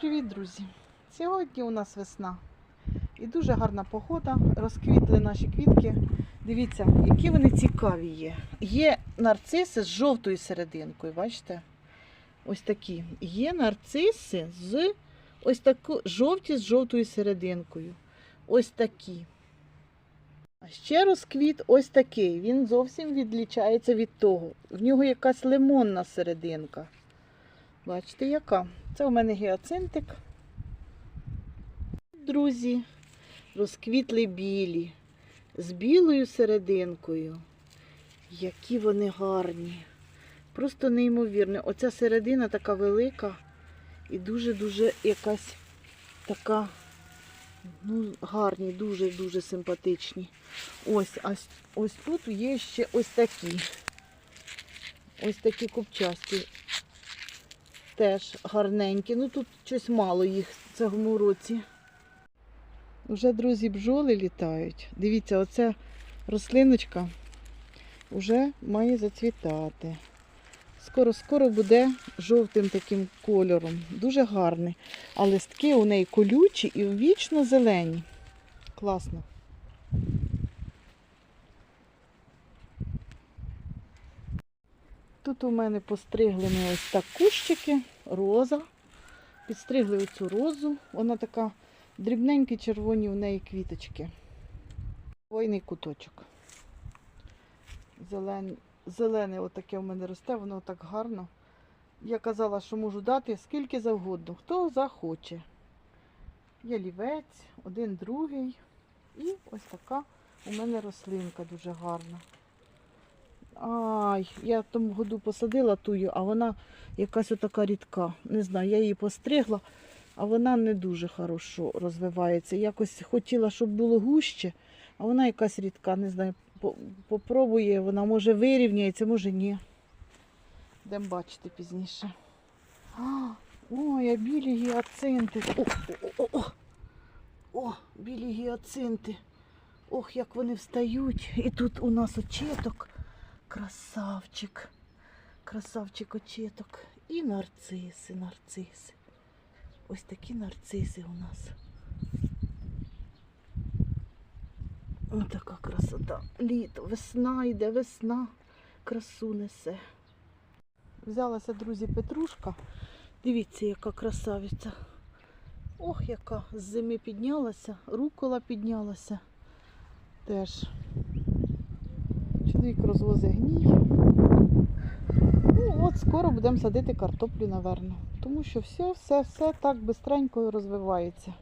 Привіт, друзі! Сьогодні у нас весна і дуже гарна погода. Розквітли наші квітки. Дивіться, які вони цікаві є. Є нарциси з жовтою серединкою, бачите? Ось такі. Є нарциси з ось таку жовті з жовтою серединкою. Ось такі. А ще розквіт ось такий. Він зовсім відлічається від того. В нього якась лимонна серединка. Бачите, яка? Це у мене гіацинтик. Друзі, розквітли білі, з білою серединкою. Які вони гарні. Просто неймовірно. Оця середина така велика і дуже-дуже якась така, ну, гарні, дуже-дуже симпатичні. Ось, а ось тут є ще ось такі. Ось такі купчасті теж гарненькі. Ну тут щось мало їх в цьому році. Уже, друзі, бджоли літають. Дивіться, оця рослиночка вже має зацвітати. Скоро-скоро буде жовтим таким кольором. Дуже гарний. А листки у неї колючі і вічно зелені. Класно. Тут у мене постригли ми ось так кущики, роза. Підстригли оцю розу. Вона така дрібненькі червоні у неї квіточки. Хвойний куточок. Зелен... Зелене отаке у мене росте, воно так гарно. Я казала, що можу дати скільки завгодно, хто захоче. Ялівець, один другий. І ось така у мене рослинка дуже гарна. Ай, я в тому году посадила тую, а вона якась отака рідка. Не знаю, я її постригла, а вона не дуже хорошо розвивається. Якось хотіла, щоб було гуще, а вона якась рідка, не знаю. Попробує, вона може вирівняється, може ні. Будемо бачити пізніше. Ой, а білі гіацинти. О, о, о, о, о, білі гіацинти. Ох, як вони встають. І тут у нас очеток. Красавчик. Красавчик очеток. І нарциси, нарциси. Ось такі нарциси у нас. Ось така красота. Літо, весна йде, весна. Красу несе. Взялася, друзі, петрушка. Дивіться, яка красавиця. Ох, яка з зими піднялася, рукола піднялася. Теж Чоловік розвозить гній. Ну, от скоро будемо садити картоплю, напевно. Тому що все, все, все так бистренько розвивається.